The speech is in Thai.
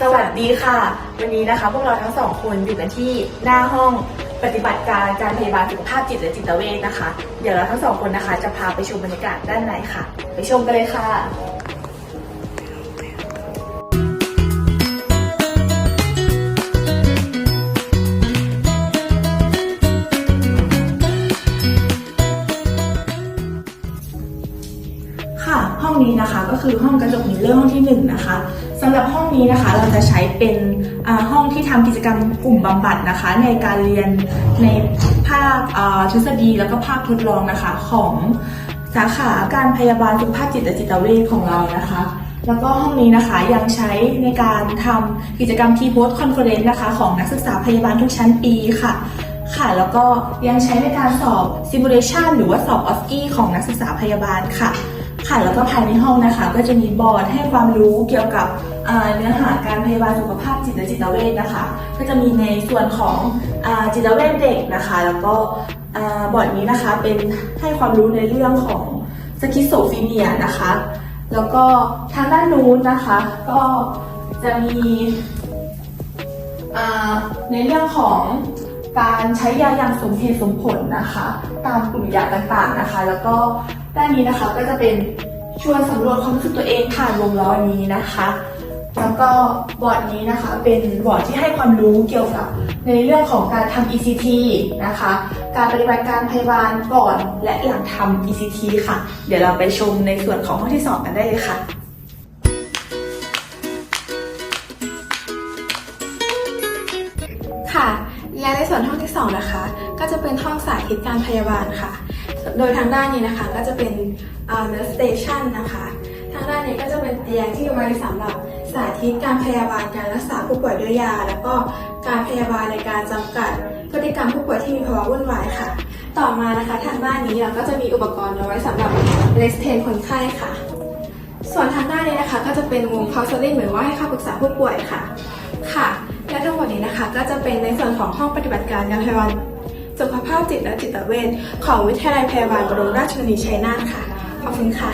สวัสดีค่ะ วันนี้นะคะ พวกเราทั้งสองคนอยู่กันที่หน้าห้องปฏิบัติการการพยาบาลสุขภาพจิตและจิตเวชนะคะ เดี๋ยวเราทั้งสองคนนะคะ จะพาไปชมบรรยากาศด้านในค่ะ ไปชมกันเลยค่ะ องนี้นะคะก็คือห้องกระจกมิลเลอร์ห้องที่หนึ่งนะคะสำหรับห้องนี้นะคะเราจะใช้เป็นห้องที่ทำกิจกรรมกลุ่มบำบัดนะคะ ในการเรียนในภาคทฤษฎีแล้วก็ภาคทดลองนะคะของสาขาการพยาบาลสุขภาพจิตและจิตเวชของเรานะคะ แล้วก็ห้องนี้นะคะยังใช้ในการทำกิจกรรมทีโพสคอนเฟอเรนซ์นะคะ ของนักศึกษาพยาบาลทุกชั้นปีค่ะค่ะแล้วก็ยังใช้ในการสอบซิมูเลชันหรือว่าสอบออสกี้ของนักศึกษาพยาบาลค่ะ ค่ะแล้วก็ภายในห้องนะคะ ก็จะมีบอร์ดให้ความรู้เกี่ยวกับเนื้อหาการพยาบาลสุขภาพจิตและจิตเวชนะคะ ก็จะมีในส่วนของอจิตเวชเด็กนะคะ แล้วก็บอร์ดนี้นะคะเป็นให้ความรู้ในเรื่องของสคิสโซฟีเนียนะคะ แล้วก็ทางด้านนู้นนะคะ ก็จะมีในเรื่องของ การใช้ยาอย่างสมเหตุสมผลนะคะ ตามกลุ่มยาต่างๆนะคะ แล้วก็ด้านนี้นะคะก็จะเป็นชวนสำรวจความรู้สึกตัวเองผ่านวงล้อนี้นะคะ แล้วก็บอร์ดนี้นะคะเป็นบอร์ดที่ให้ความรู้เกี่ยวกับในเรื่องของการทำ ECT นะคะ การปฏิบัติการพยาบาลก่อนและหลังทำ ECT ค่ะ เดี๋ยวเราไปชมในส่วนของห้องที่สองกันได้เลยค่ะค่ะ และในส่วนห้องที่2นะคะ ก็จะเป็นห้องสาธิตการพยาบาลค่ะ โดยทางด้านนี้นะคะก็จะเป็นเอ่อ nurse station นะคะ ทางด้านนี้ก็จะเป็นเตียงที่ไว้สำหรับสาธิตการพยาบาลการรักษาผู้ป่วยด้วยยา แล้วก็การพยาบาลในการจำกัดพฤติกรรมผู้ป่วยที่มีภาวะวุ่นวายค่ะ ต่อมานะคะทางด้านนี้เราก็จะมีอุปกรณ์เอาไว้สำหรับ restrain คนไข้ค่ะ ส่วนทางด้านนี้นะคะก็จะเป็นวง counseling หรือว่าให้คำปรึกษาผู้ป่วยค่ะ ค่ะ และทั้งหมดนี้นะคะก็จะเป็นในส่วนของห้องปฏิบัติการการพยาบาลสุขภาพจิตและจิตเวชของวิทยาลัยพยาบาลบรมราชชนนีชัยนาทค่ะ ขอบคุณค่ะ